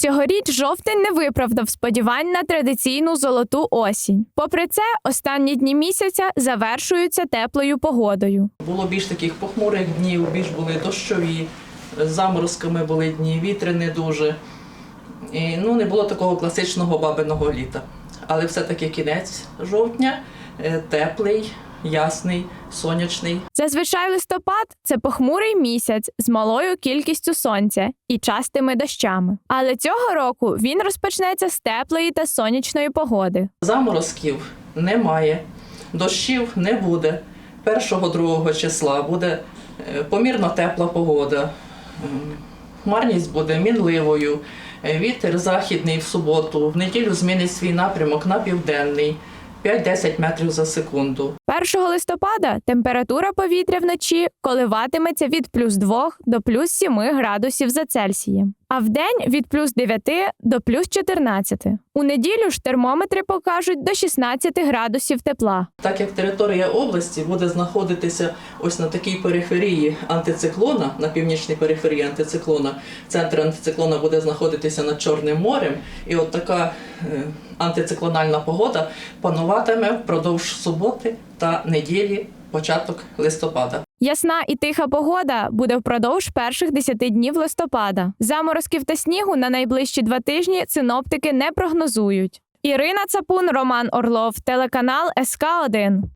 Цьогоріч жовтень не виправдав сподівань на традиційну золоту осінь. Попри це, останні дні місяця завершуються теплою погодою. Було більш таких похмурих днів, більш були дощові, заморозками були дні, вітри не дуже. І, ну, не було такого класичного бабиного літа. Але все-таки кінець жовтня, е, теплий, ясний, сонячний. Зазвичай листопад це похмурий місяць з малою кількістю сонця і частими дощами. Але цього року він розпочнеться з теплої та сонячної погоди. Заморозків немає, дощів не буде. 1-2 числа буде е, помірно тепла погода. Хмарність буде мінливою. Е, Вітер західний в суботу, в неділю змінить свій напрямок на південний 5-10 метрів за секунду. 1 листопада температура повітря вночі коливатиметься від плюс 2 до плюс 7 градусів за Цельсієм, а вдень від плюс 9 до плюс 14. У неділю ж термометри покажуть до 16 градусів тепла. Так як територія області буде знаходитися ось на такій периферії антициклона, на північній периферії антициклона, центр антициклона буде знаходитися над Чорним морем, і от така антициклональна погода пануватиме впродовж суботи та неділі, початок листопада. Ясна і тиха погода буде впродовж перших 10 днів листопада. Заморозків та снігу на найближчі два тижні синоптики не прогнозують. Ірина Цапун, Роман Орлов, телеканал СК 1